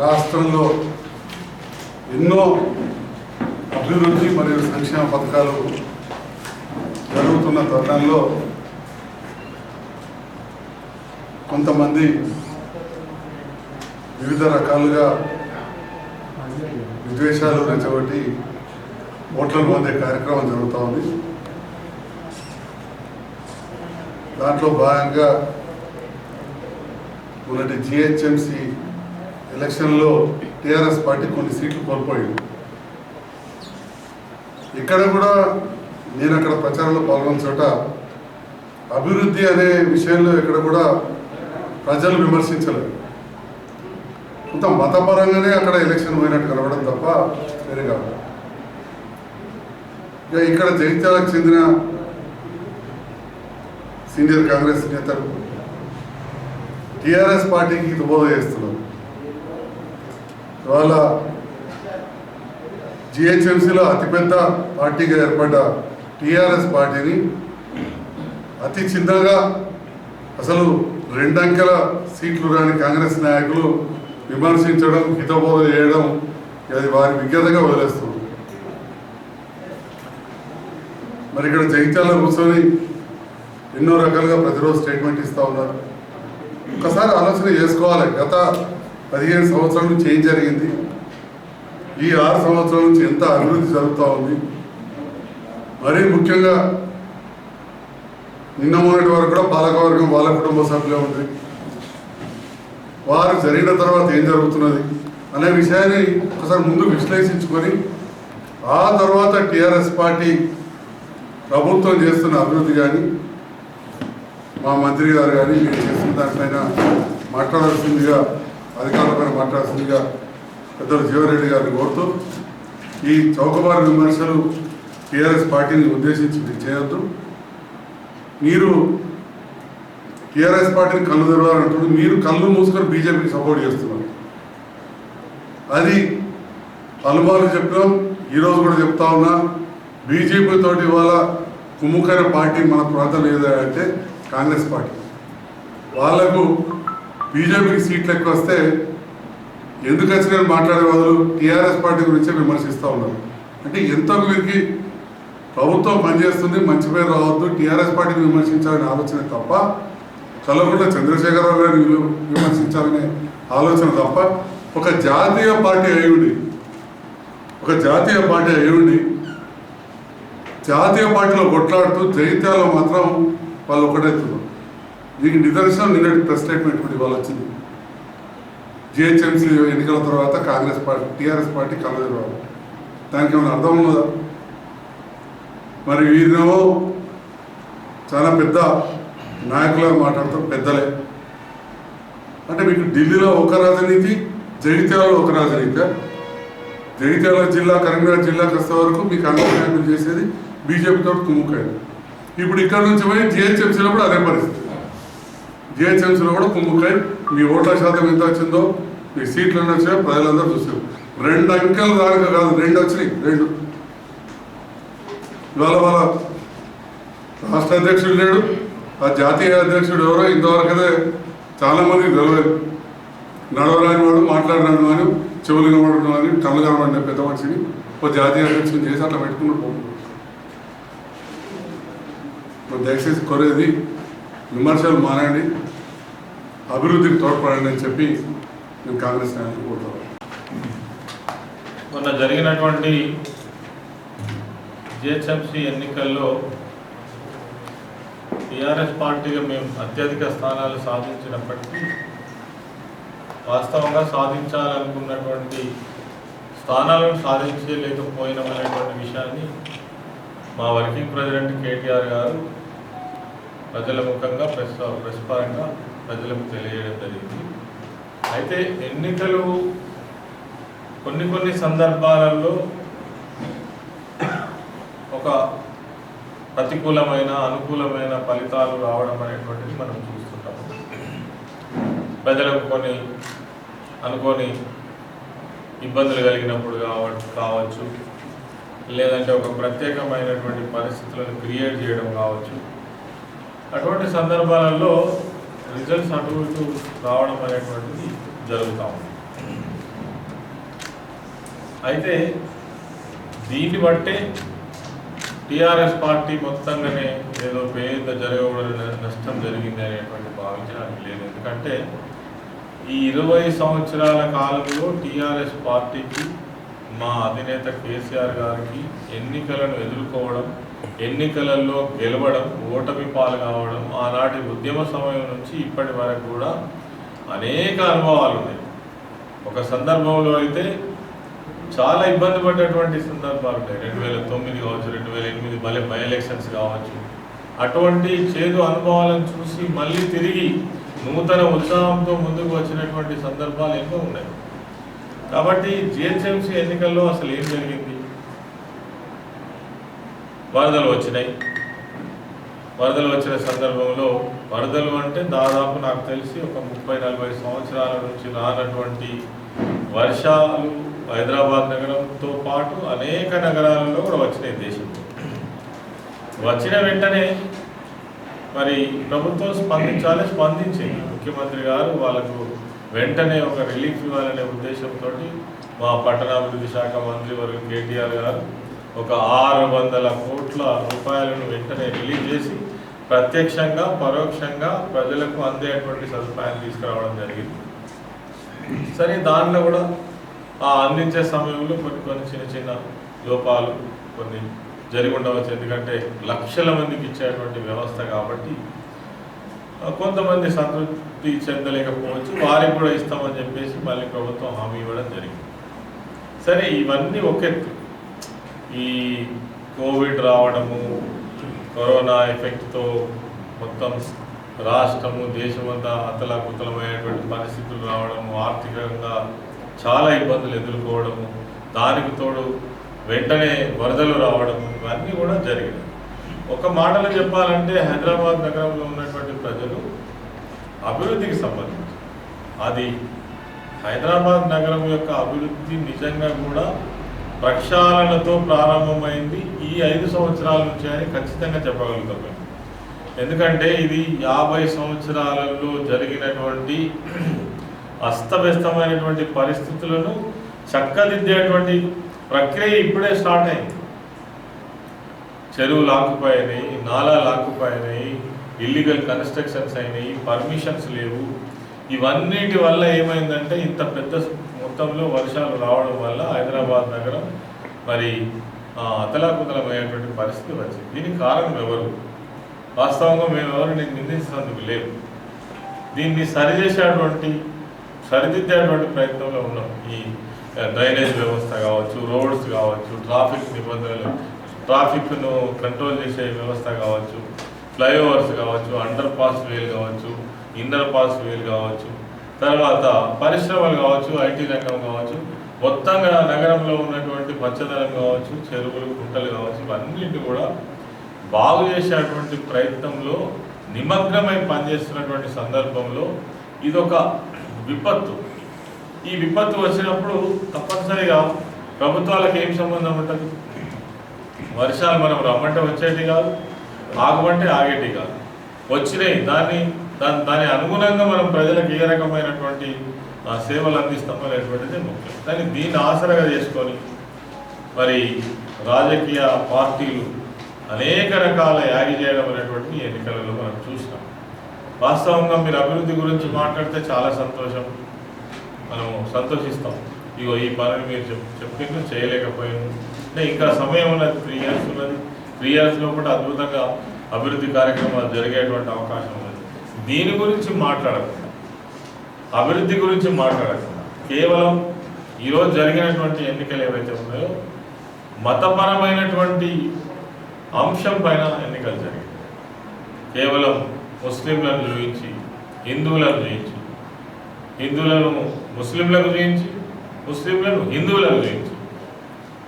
రాష్ట్రంలో ఎన్నో అభివృద్ధి మరియు సంక్షేమ పథకాలు జరుగుతున్న తరుణంలో కొంతమంది వివిధ రకాలుగా విద్వేషాలు రెచ్చగొట్టి ఓట్లను పొందే కార్యక్రమం జరుగుతూ ఉంది. దాంట్లో భాగంగా మొన్నటి జిహెచ్ఎంసి ఎలక్షన్లో టీఆర్ఎస్ పార్టీ కొన్ని సీట్లు కోల్పోయింది. ఇక్కడ కూడా నేను అక్కడ ప్రచారంలో పాల్గొన్న చోట అభివృద్ధి అనే విషయంలో ఇక్కడ కూడా ప్రజలు విమర్శించలేదు. కొంత మతపరంగానే అక్కడ ఎలక్షన్ పోయినట్టు కనబడడం తప్ప వేరే కాదు. ఇక ఇక్కడ జగిత్యాలకు చెందిన సీనియర్ కాంగ్రెస్ నేతలు టిఆర్ఎస్ పార్టీకి హితబోధ చేస్తున్నారు. ఇవాళ జిహెచ్ఎంసీలో అతిపెద్ద పార్టీగా ఏర్పడ్డ టీఆర్ఎస్ పార్టీని అతి చిన్నగా అసలు రెండంకెల సీట్లు రాని కాంగ్రెస్ నాయకులు విమర్శించడం హితబోధ చేయడం అది వారి విజ్ఞతగా వదిలేస్తుంది మరి ఇక్కడ జగిత్యాల కూర్చొని ఎన్నో రకాలుగా ప్రతిరోజు స్టేట్మెంట్ ఇస్తూ ఉన్నారు. ఒకసారి ఆలోచన చేసుకోవాలి. గత పదిహేను సంవత్సరాల నుంచి ఏం జరిగింది? ఈ ఆరు సంవత్సరాల నుంచి ఎంత అభివృద్ధి జరుగుతూ ఉంది? మరీ ముఖ్యంగా నిన్న మొన్నటి వరకు కూడా పాలకవర్గం వాళ్ళ కుటుంబ సభ్యులే ఉంది. వారు జరిగిన తర్వాత ఏం జరుగుతున్నది అనే విషయాన్ని ఒకసారి ముందు విశ్లేషించుకొని ఆ తర్వాత టీఆర్ఎస్ పార్టీ ప్రభుత్వం చేస్తున్న అభివృద్ధి కానీ మా మంత్రి గారు కానీ మీరు చేస్తున్న దానిపైన మాట్లాడాల్సిందిగా అధికారులపైన మాట్లాడాల్సిందిగా పెద్దలు జీవరెడ్డి గారిని కోరుతూ ఈ చౌకబారు విమర్శలు టీఆర్ఎస్ పార్టీని ఉద్దేశించి మీరు చేయొద్దు. మీరు టీఆర్ఎస్ పార్టీని కళ్ళు తెరవాలంటున్నారు. మీరు కళ్ళు మూసుకొని బీజేపీకి సపోర్ట్ చేస్తున్నారు. అది పలుమార్లు చెప్పినాం ఈరోజు కూడా చెప్తా ఉన్నా. బీజేపీ తోటి ఇవాళ కుమ్ముకైన పార్టీ మన ప్రాంతం ఏదో అంటే కాంగ్రెస్ పార్టీ. వాళ్ళకు బీజేపీకి సీట్లు ఎక్కువ వస్తే ఎందుకు వచ్చిన మాట్లాడే వాళ్ళు టీఆర్ఎస్ పార్టీ గురించే విమర్శిస్తూ ఉన్నారు అంటే ఎంతో వీరికి ప్రభుత్వం పనిచేస్తుంది మంచి పేరు రావద్దు టీఆర్ఎస్ పార్టీని విమర్శించాలనే ఆలోచన తప్ప కల్లకుంట చంద్రశేఖరరావు గారిని విమర్శించాలనే ఆలోచన తప్ప ఒక జాతీయ పార్టీ అయ్యుండి ఉండి ఒక జాతీయ పార్టీ అయ్యుండి ఉండి జాతీయ పార్టీలో కొట్లాడుతూ జైత్యాలో మాత్రం వాళ్ళు ఒకటవుతున్నారు దీనికి నిదర్శనం నిన్నటి ప్రెస్ స్టేట్మెంట్ కూడా ఇవాళ వచ్చింది. జిహెచ్ఎంసీ ఎన్నికల తర్వాత కాంగ్రెస్ పార్టీ టీఆర్ఎస్ పార్టీ కలదు దానికి ఏమైనా అర్థం ఉన్నదా? మరి వీరినేమో చాలా పెద్ద నాయకులుగా మాట్లాడతాం పెద్దలే. అంటే మీకు ఢిల్లీలో ఒక రాజనీతి జగిత్యాలలో ఒక రాజనీతి. జగిత్యాల జిల్లా కరీంనగర్ జిల్లాకి వస్తే వరకు మీకు కాంగ్రెస్ చేసేది చేసేది బీజేపీతో కుమ్ముకాయలు. ఇప్పుడు ఇక్కడ నుంచి పోయి జిహెచ్ఎంసీలో కూడా అదే పరిస్థితి. జిహెచ్ఎంసీలో కూడా కుంభకాయ మీ ఓట్ల శాతం ఎంత వచ్చిందో మీ సీట్లు ఎన్ని వచ్చాయో ప్రజలందరూ చూసారు రెండు అంకెలు దానిక కాదు రెండు వచ్చినాయి రెండు. ఇవాళ వాళ్ళ రాష్ట్ర అధ్యక్షుడు లేడు ఆ జాతీయ అధ్యక్షుడు ఎవరో ఇంతవరకదే చాలామంది తెలియదు నడవరాని వాడు మాట్లాడినాడు అని చెవులు వినబడుతున్నాడు అని కళ్ళు కనబడిన పెద్ద మనిషిని ఒక జాతీయ అధ్యక్షుడు చేసి అట్లా పెట్టుకుని పోతుంది. మరి దయచేసి కోరేది విమర్శలు మానండి అభివృద్ధికి తోడ్పడండి అని చెప్పి నేను కాంగ్రెస్ నాయకులు కోరుతాను మొన్న జరిగినటువంటి జిహెచ్ఎంసీ ఎన్నికల్లో టీఆర్ఎస్ పార్టీగా మేము అత్యధిక స్థానాలు సాధించినప్పటికీ వాస్తవంగా సాధించాలనుకున్నటువంటి స్థానాలను సాధించలేకపోయినామనేటువంటి విషయాన్ని మా వర్కింగ్ ప్రెసిడెంట్ కేటీఆర్ గారు ప్రజల ముఖంగా ప్రెస్ ప్రెస్ పరంగా ప్రజలకు తెలియజేయడం జరిగింది. అయితే ఎన్నికలు కొన్ని కొన్ని సందర్భాలలో ఒక ప్రతికూలమైన అనుకూలమైన ఫలితాలు రావడం అనేటువంటిది మనం చూస్తుంటాము ప్రజలకు కొన్ని అనుకోని ఇబ్బందులు కలిగినప్పుడు కావ కావచ్చు లేదంటే ఒక ప్రత్యేకమైనటువంటి పరిస్థితులను క్రియేట్ చేయడం కావచ్చు. అటువంటి సందర్భాలలో రిజల్ట్స్ అటు ఇటు రావడం అనేటువంటిది జరుగుతూ ఉంది. అయితే దీన్ని బట్టే టీఆర్ఎస్ పార్టీ మొత్తంగానే ఏదో పేద జరగకూడని నష్టం జరిగింది అనేటువంటి భావించడానికి లేదు. ఎందుకంటే ఈ ఇరవై సంవత్సరాల కాలంలో టీఆర్ఎస్ పార్టీకి మా అధినేత కేసీఆర్ గారికి ఎన్నికలను ఎదుర్కోవడం ఎన్నికలలో గెలవడం ఓటమి పాలు కావడం ఆనాటి ఉద్యమ సమయం నుంచి ఇప్పటి వరకు కూడా అనేక అనుభవాలు ఉన్నాయి ఒక సందర్భంలో అయితే చాలా ఇబ్బంది పడ్డటువంటి సందర్భాలు ఉన్నాయి. రెండు వేల తొమ్మిది కావచ్చు రెండు వేల ఎనిమిది మళ్ళీ బై ఎలక్షన్స్ కావచ్చు. అటువంటి చేదు అనుభవాలను చూసి మళ్ళీ తిరిగి నూతన ఉత్సాహంతో ముందుకు వచ్చినటువంటి సందర్భాలు ఎన్నో ఉన్నాయి. కాబట్టి జిహెచ్ఎంసీ ఎన్నికల్లో అసలు ఏం జరిగింది? వరదలు వచ్చినాయి. వరదలు వచ్చిన సందర్భంలో వరదలు అంటే దాదాపు నాకు తెలిసి ఒక ముప్పై నలభై సంవత్సరాల నుంచి రానటువంటి వర్షాలు హైదరాబాద్ నగరంతో పాటు అనేక నగరాలలో కూడా వచ్చినాయి దేశంలో. వచ్చిన వెంటనే మరి ప్రభుత్వం స్పందించాలి స్పందించింది. ముఖ్యమంత్రి గారు వాళ్ళకు వెంటనే ఒక రిలీఫ్ ఇవ్వాలనే ఉద్దేశంతో మా పట్టణాభివృద్ధి శాఖ మంత్రి వర్గ కేటీఆర్ గారు ఒక ఆరు వందల కోట్ల రూపాయలను వెంటనే రిలీజ్ చేసి ప్రత్యక్షంగా పరోక్షంగా ప్రజలకు అందేటువంటి సదుపాయాన్ని తీసుకురావడం జరిగింది. సరే దానిలో కూడా ఆ అందించే సమయంలో కొన్ని కొన్ని చిన్న చిన్న లోపాలు కొన్ని జరిగి ఉండవచ్చు. ఎందుకంటే లక్షల మందికి ఇచ్చేటువంటి వ్యవస్థ కాబట్టి కొంతమంది సంతృప్తి చెందలేకపోవచ్చు వారికి కూడా ఇస్తామని చెప్పేసి మళ్ళీ ప్రభుత్వం హామీ ఇవ్వడం జరిగింది. సరే ఇవన్నీ ఒక ఈ కోవిడ్ రావడము కరోనా ఎఫెక్ట్తో మొత్తం రాష్ట్రము దేశమంతా అతలాకుతలమైనటువంటి పరిస్థితులు రావడము ఆర్థికంగా చాలా ఇబ్బందులు ఎదుర్కోవడము దానికి తోడు వెంటనే వరదలు రావడము ఇవన్నీ కూడా జరిగినాయి. ఒక మాటలో చెప్పాలంటే హైదరాబాద్ నగరంలో ఉన్నటువంటి ప్రజలు అభివృద్ధికి సంబంధించి అది హైదరాబాద్ నగరం యొక్క అభివృద్ధి నిజంగా కూడా ప్రక్షాళనతో ప్రారంభమైంది. ఈ ఐదు సంవత్సరాల నుంచి అని ఖచ్చితంగా చెప్పగలుగుతాం. ఎందుకంటే ఇది యాభై సంవత్సరాలలో జరిగినటువంటి అస్తవ్యస్తమైనటువంటి పరిస్థితులను చక్కదిద్దేటువంటి ప్రక్రియ ఇప్పుడే స్టార్ట్ అయింది. చెరువులు ఆకుపోయినాయి నాలాలు ఆకుపోయినాయి ఇల్లీగల్ కన్స్ట్రక్షన్స్ అయినాయి పర్మిషన్స్ లేవు. ఇవన్నిటి వల్ల ఏమైందంటే ఇంత పెద్ద మొత్తంలో వర్షాలు రావడం వల్ల హైదరాబాద్ నగరం మరి అతలాకుతలమయ్యేటువంటి పరిస్థితి వచ్చింది. దీనికి కారణం ఎవరు? వాస్తవంగా మేము నేను నిందించినందుకు లేవు దీన్ని సరిచేసేటువంటి సరిదిద్దేటువంటి ప్రయత్నంలో ఉన్నాం. ఈ డ్రైనేజ్ వ్యవస్థ కావచ్చు రోడ్స్ కావచ్చు ట్రాఫిక్ నిబంధనలు ట్రాఫిక్ను కంట్రోల్ చేసే వ్యవస్థ కావచ్చు ఫ్లైఓవర్స్ కావచ్చు అండర్ పాస్ వేలు కావచ్చు ఇన్నర్ పాస్ వేలు కావచ్చు తర్వాత పరిశ్రమలు కావచ్చు ఐటీ రంగం కావచ్చు మొత్తంగా నగరంలో ఉన్నటువంటి పచ్చదనం కావచ్చు చెరువులు కుంటలు కావచ్చు ఇవన్నింటి కూడా బాగు చేసేటువంటి ప్రయత్నంలో నిమగ్నమై పనిచేస్తున్నటువంటి సందర్భంలో ఇదొక విపత్తు. ఈ విపత్తు వచ్చినప్పుడు తప్పనిసరిగా ప్రభుత్వాలకు ఏం సంబంధం ఉంటుంది? వర్షాలు మనం రమ్మంటే వచ్చేటి కాదు ఆగమంటే ఆగేటి కాదు. వచ్చినాయి దాన్ని దాని దాని అనుగుణంగా మనం ప్రజలకు ఏ రకమైనటువంటి ఆ, సేవలు అందిస్తాం అనేటువంటిది ముఖ్యం. కానీ దీన్ని ఆసరగా చేసుకొని మరి రాజకీయ పార్టీలు అనేక రకాల యాగి చేయడం అనేటువంటి ఎన్నికలలో మనం చూసినాం. వాస్తవంగా మీరు అభివృద్ధి గురించి మాట్లాడితే చాలా సంతోషం. మనం సంతోషిస్తాం. ఇగో ఈ పనులు మీరు చెప్ చెప్పిండ్రు చేయలేకపోయింది అంటే ఇంకా సమయం ఉన్నది. త్రీ ఇయర్స్ ఉన్నది. త్రీ ఇయర్స్ లోపల అద్భుతంగా అభివృద్ధి కార్యక్రమాలు జరిగేటువంటి అవకాశం ఉన్నది. దీని గురించి మాట్లాడకుండా అభివృద్ధి గురించి మాట్లాడకుండా కేవలం ఈరోజు జరిగినటువంటి ఎన్నికలు ఏవైతే ఉన్నాయో మతపరమైనటువంటి అంశం పైన ఎన్నికలు జరిగాయి. కేవలం ముస్లింలను చూపించి హిందువులను చూపించి హిందువులను ముస్లింలకు చూపించి ముస్లింలను హిందువులను గురించి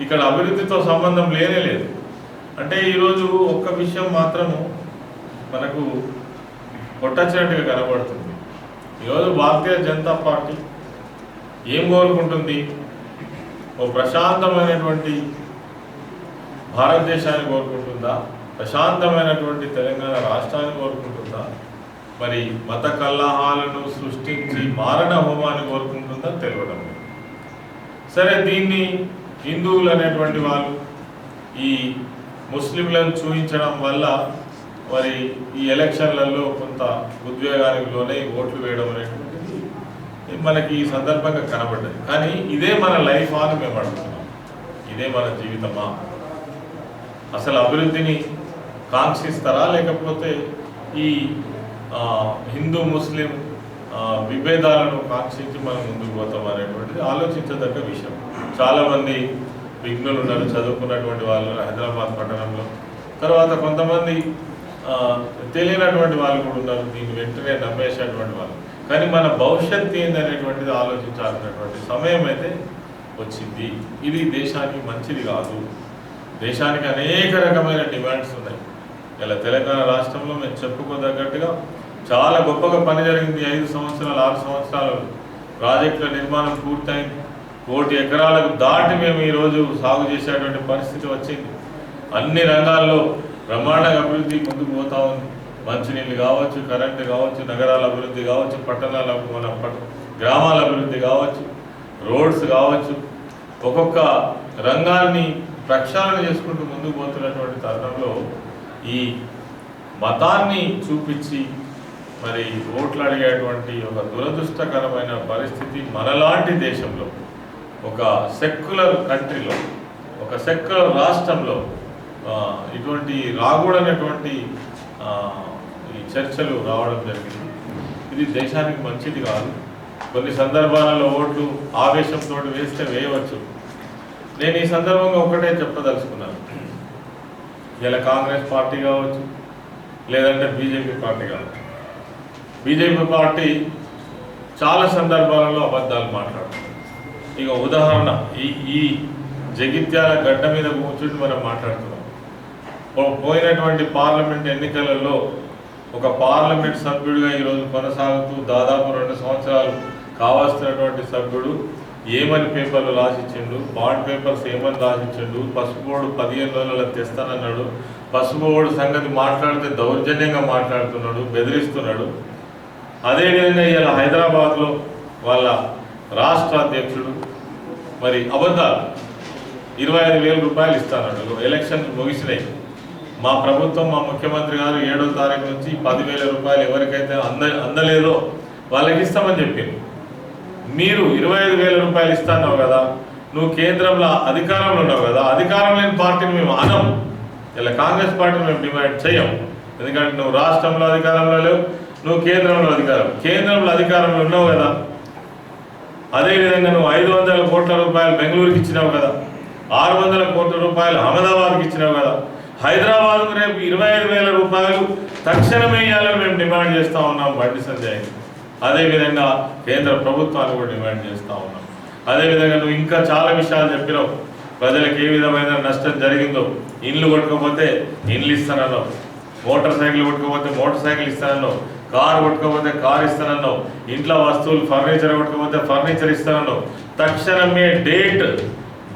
ఇక్కడ అభివృద్ధితో సంబంధం లేనే లేదు. అంటే ఈరోజు ఒక్క విషయం మాత్రము మనకు కొట్టచ్చినట్టుగా కనబడుతుంది. ఈరోజు భారతీయ జనతా పార్టీ ఏం కోరుకుంటుంది? ఓ ప్రశాంతమైనటువంటి భారతదేశాన్ని కోరుకుంటుందా? ప్రశాంతమైనటువంటి తెలంగాణ రాష్ట్రాన్ని కోరుకుంటుందా? మరి మత కల్లాహాలను సృష్టించి మారణ హోమాన్ని కోరుకుంటుందా? తెలియడం సరే దీన్ని హిందువులు అనేటువంటి వాళ్ళు ఈ ముస్లింలను చూపించడం వల్ల మరి ఈ ఎలక్షన్లలో కొంత ఉద్వేగానికి లోనై ఓట్లు వేయడం అనేటువంటిది మనకి ఈ సందర్భంగా కనబడ్డది. కానీ ఇదే మన లైఫ్ అని మేము అడుగుతున్నాం ఇదే మన జీవితమా? అసలు అభివృద్ధిని కాంక్షిస్తారా? లేకపోతే ఈ హిందూ ముస్లిం విభేదాలను కాంక్షించి మనం ముందుకు పోతాం అనేటువంటిది ఆలోచించదగ్గ విషయం. చాలామంది విఘ్నులు ఉన్నారు చదువుకున్నటువంటి వాళ్ళు హైదరాబాద్ పట్టణంలో. తర్వాత కొంతమంది తెలియనటువంటి వాళ్ళు కూడా ఉన్నారు దీన్ని వెంటనే నమ్మేసేటువంటి వాళ్ళు. కానీ మన భవిష్యత్తు ఏందనేటువంటిది ఆలోచించాల్సినటువంటి సమయం అయితే వచ్చింది. ఇది దేశానికి మంచిది కాదు. దేశానికి అనేక రకమైన డిమాండ్స్ ఉన్నాయి. ఇలా తెలంగాణ రాష్ట్రంలో మేము చెప్పుకోదగ్గట్టుగా చాలా గొప్పగా పని జరిగింది. ఐదు సంవత్సరాలు ఆరు సంవత్సరాలు ప్రాజెక్టుల నిర్మాణం పూర్తయింది. కోటి ఎకరాలకు దాటి మేము ఈరోజు సాగు చేసేటువంటి పరిస్థితి వచ్చింది. అన్ని రంగాల్లో బ్రహ్మాండంగా అభివృద్ధి ముందుకు పోతా ఉంది. మంచినీళ్ళు కావచ్చు కరెంటు కావచ్చు నగరాల అభివృద్ధి కావచ్చు పట్టణాల మన పట్- గ్రామాల అభివృద్ధి కావచ్చు రోడ్స్ కావచ్చు. ఒక్కొక్క రంగాన్ని ప్రక్షాళన చేసుకుంటూ ముందుకు పోతున్నటువంటి తరుణంలో ఈ మతాన్ని చూపించి మరి ఓట్లు అడిగేటువంటి ఒక దురదృష్టకరమైన పరిస్థితి మనలాంటి దేశంలో ఒక సెక్యులర్ కంట్రీలో ఒక సెక్యులర్ రాష్ట్రంలో ఇటువంటి రాకూడనటువంటి ఈ చర్చలు రావడం జరిగింది. ఇది దేశానికి మంచిది కాదు. కొన్ని సందర్భాలలో ఓట్లు ఆవేశంతో వేస్తే వేయవచ్చు. నేను ఈ సందర్భంగా ఒకటే చెప్పదలుచుకున్నాను. ఇలా కాంగ్రెస్ పార్టీ కావచ్చు లేదంటే బీజేపీ పార్టీ కావచ్చు. బీజేపీ పార్టీ చాలా సందర్భాలలో అబద్ధాలు మాట్లాడుతుంది. ఇక ఉదాహరణ ఈ ఈ జగిత్యాల గడ్డ మీద కూర్చుంటే మనం మాట్లాడుతున్నాం. పోయినటువంటి పార్లమెంట్ ఎన్నికలలో ఒక పార్లమెంట్ సభ్యుడిగా ఈరోజు కొనసాగుతూ దాదాపు రెండు సంవత్సరాలు కావాల్సినటువంటి సభ్యుడు ఏమని పేపర్లు రాసిచ్చిండు బాండ్ పేపర్స్ ఏమని రాసిచ్చిండు పసుపు బోర్డు పదిహేను రోజులలో తెస్తానన్నాడు పసుపు బోర్డు సంగతి మాట్లాడితే దౌర్జన్యంగా మాట్లాడుతున్నాడు బెదిరిస్తున్నాడు. అదేవిధంగా ఇలా హైదరాబాద్లో వాళ్ళ రాష్ట్ర అధ్యక్షుడు మరి అబద్ధాలు ఇరవై ఐదు వేల రూపాయలు ఇస్తానన్నాడు ఎలక్షన్ ముగిసినాయి. మా ప్రభుత్వం మా ముఖ్యమంత్రి గారు ఏడో తారీఖు నుంచి పదివేల రూపాయలు ఎవరికైతే అంద అందలేదో వాళ్ళకి ఇస్తామని చెప్పింది మీరు ఇరవై ఐదు వేల రూపాయలు ఇస్తాన్నావు కదా నువ్వు కేంద్రంలో అధికారంలో ఉన్నావు కదా అధికారం లేని పార్టీని మేము అనం ఇలా కాంగ్రెస్ పార్టీని మేము డిమాండ్ చేయం ఎందుకంటే నువ్వు రాష్ట్రంలో అధికారంలో లేవు నువ్వు కేంద్రంలో అధికారం. కేంద్రంలో అధికారంలో ఉన్నావు కదా. అదేవిధంగా నువ్వు ఐదు వందల కోట్ల రూపాయలు బెంగళూరుకి ఇచ్చినావు కదా. ఆరు వందల కోట్ల రూపాయలు అహ్మదాబాద్కి ఇచ్చినావు కదా. హైదరాబాద్కు రేపు ఇరవై ఐదు వేల రూపాయలు తక్షణమే ఇవ్వాలని మేము డిమాండ్ చేస్తూ ఉన్నాం బండి సంజయ్. అదేవిధంగా కేంద్ర ప్రభుత్వాన్ని కూడా డిమాండ్ చేస్తూ ఉన్నాం. అదేవిధంగా నువ్వు ఇంకా చాలా విషయాలు చెప్పినావు. ప్రజలకు ఏ విధమైన నష్టం జరిగిందో. ఇండ్లు కొట్టుకోపోతే ఇండ్లు ఇస్తానన్నావు. మోటార్ సైకిల్ కొట్టుకోపోతే మోటార్ సైకిల్ ఇస్తానన్నావు. కారు కొట్టుకోపోతే కారు ఇస్తానన్నావు. ఇంట్లో వస్తువులు ఫర్నిచర్ కొట్టుకోపోతే ఫర్నిచర్ ఇస్తానన్నావు. తక్షణమే డేట్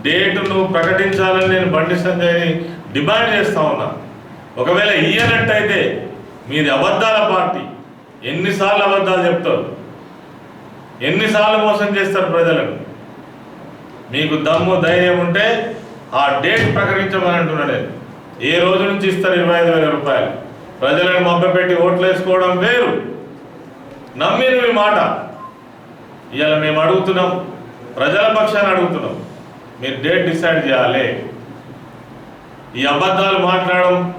డేట్ నువ్వు ప్రకటించాలని నేను బండి సంజయ్ని డిమాండ్ చేస్తా ఉన్నా. ఒకవేళ ఇయ్యనట్టయితే మీది అబద్ధాల పార్టీ. ఎన్నిసార్లు అబద్ధాలు చెప్తారు? ఎన్నిసార్లు మోసం చేస్తారు ప్రజలను మీకు దమ్ము ధైర్యం ఉంటే ఆ డేట్ ప్రకటించమని అంటున్నా నేను. ఏ రోజు నుంచి ఇస్తారు ఇరవై ఐదు వేల రూపాయలు. ప్రజలను మభ్యపెట్టి ఓట్లు వేసుకోవడం వేరు. నమ్మిన మీ మాట. ఇవాళ మేము అడుగుతున్నాం ప్రజల పక్షాన్ని అడుగుతున్నాం. మీరు డేట్ డిసైడ్ చేయాలి. ఈ అబద్ధాలు మాట్లాడడం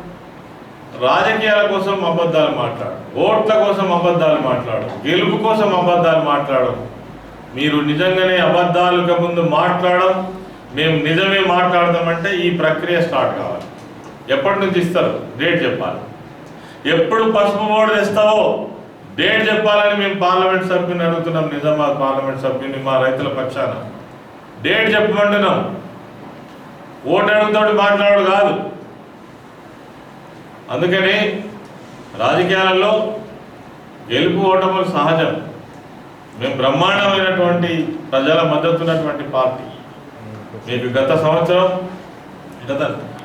రాజకీయాల కోసం అబద్ధాలు మాట్లాడు ఓట్ల కోసం అబద్ధాలు మాట్లాడు గెలుపు కోసం అబద్ధాలు మాట్లాడడం. మీరు నిజంగానే అబద్ధాలకు ముందు మాట్లాడడం మేము నిజమే మాట్లాడదామంటే ఈ ప్రక్రియ స్టార్ట్ కావాలి. ఎప్పటి నుంచి ఇస్తారు? డేట్ చెప్పాలి. ఎప్పుడు పసుపు మోడు తెస్తావో డేట్ చెప్పాలని మేము పార్లమెంట్ సభ్యుని అడుగుతున్నాం. నిజామాబాద్ పార్లమెంట్ సభ్యుని మా రైతుల పక్షాన. డేట్ చెప్పమంటున్నాం. ఓటు అడుగుతాడు మాట్లాడు కాదు. అందుకని రాజకీయాలలో గెలుపు ఓటములు సహజం. మేము బ్రహ్మాండమైనటువంటి ప్రజల మద్దతు ఉన్నటువంటి పార్టీ. మీకు గత సంవత్సరం గత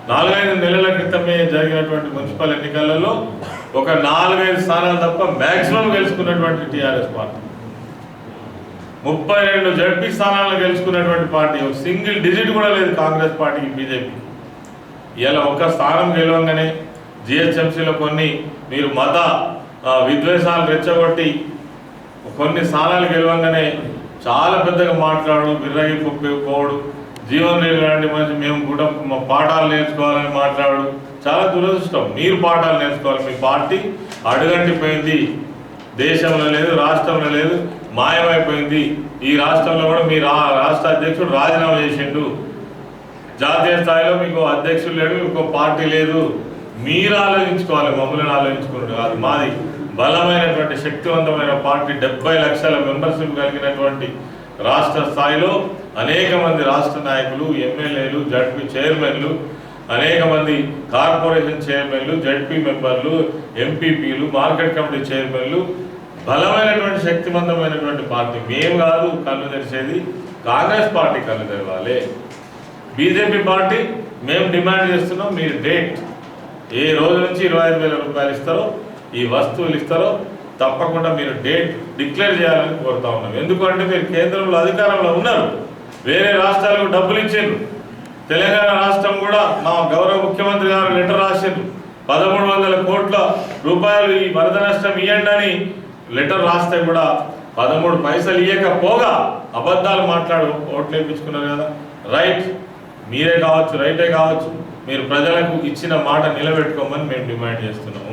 నాలుగైదు నెలల క్రితమే జరిగినటువంటి మున్సిపల్ ఎన్నికలలో ఒక నాలుగైదు స్థానాలు తప్ప మ్యాక్సిమం గెలుచుకున్నటువంటి టీఆర్ఎస్ పార్టీ. ముప్పై రెండు జడ్పీ స్థానాలను గెలుచుకున్నటువంటి పార్టీ ఒక సింగిల్ డిజిట్ కూడా లేదు కాంగ్రెస్ పార్టీకి బీజేపీ ఇలా ఒక్క స్థానం గెలవంగానే జిహెచ్ఎంసీలో కొన్ని మీరు మత విద్వేషాలు రెచ్చగొట్టి కొన్ని స్థానాలు గెలవంగానే చాలా పెద్దగా మాట్లాడు బిర్రగి పోవడం జీవన రెడ్డి లాంటి మనిషి? మేము కూడా మా పాఠాలు నేర్చుకోవాలని మాట్లాడు. చాలా దురదృష్టం. మీరు పాఠాలు నేర్చుకోవాలి. మీ పార్టీ అడుగంటిపోయింది. దేశంలో లేదు రాష్ట్రంలో లేదు మాయమైపోయింది. ఈ రాష్ట్రంలో కూడా మీ రాష్ట్ర అధ్యక్షుడు రాజీనామా చేసిండు. జాతీయ స్థాయిలో మీకు అధ్యక్షుడు లేడు ఇంకో పార్టీ లేదు. మీరు ఆలోచించుకోవాలి మమ్మల్ని ఆలోచించుకున్నాడు కాదు. మాది బలమైనటువంటి శక్తివంతమైన పార్టీ. డెబ్బై లక్షల మెంబర్షిప్ కలిగినటువంటి రాష్ట్ర స్థాయిలో అనేక మంది రాష్ట్ర నాయకులు ఎమ్మెల్యేలు జడ్పీ చైర్మన్లు అనేక మంది కార్పొరేషన్ చైర్మన్లు జడ్పీ మెంబర్లు ఎంపీపీలు మార్కెట్ కమిటీ చైర్మన్లు బలమైనటువంటి శక్తివంతమైనటువంటి పార్టీ మేము కాదు కళ్ళు తెరిచేది కాంగ్రెస్ పార్టీ కళ్ళు తెరవాలి. బీజేపీ పార్టీ మేము డిమాండ్ చేస్తున్నాం మీరు డేట్ ఏ రోజు నుంచి ఇరవై ఐదు వేల రూపాయలు ఇస్తారో ఈ వస్తువులు ఇస్తారో తప్పకుండా మీరు డేట్ డిక్లేర్ చేయాలని కోరుతా ఉన్నాం. ఎందుకంటే మీరు కేంద్రంలో అధికారంలో ఉన్నారు. వేరే రాష్ట్రాలకు డబ్బులు ఇచ్చారు. తెలంగాణ రాష్ట్రం కూడా మా గౌరవ ముఖ్యమంత్రి గారు లెటర్ రాసిండ్రు. పదమూడు వందల కోట్ల రూపాయలు ఈ వరద నష్టం ఇవ్వండి అని లెటర్ రాస్తే కూడా పదమూడు పైసలు ఇవ్వకపోగా అబద్ధాలు మాట్లాడు ఓట్లు వేయించుకున్నారు కదా. రైట్ మీరే కావచ్చు రైటే కావచ్చు. మీరు ప్రజలకు ఇచ్చిన మాట నిలబెట్టుకోమని మేము డిమాండ్ చేస్తున్నాము.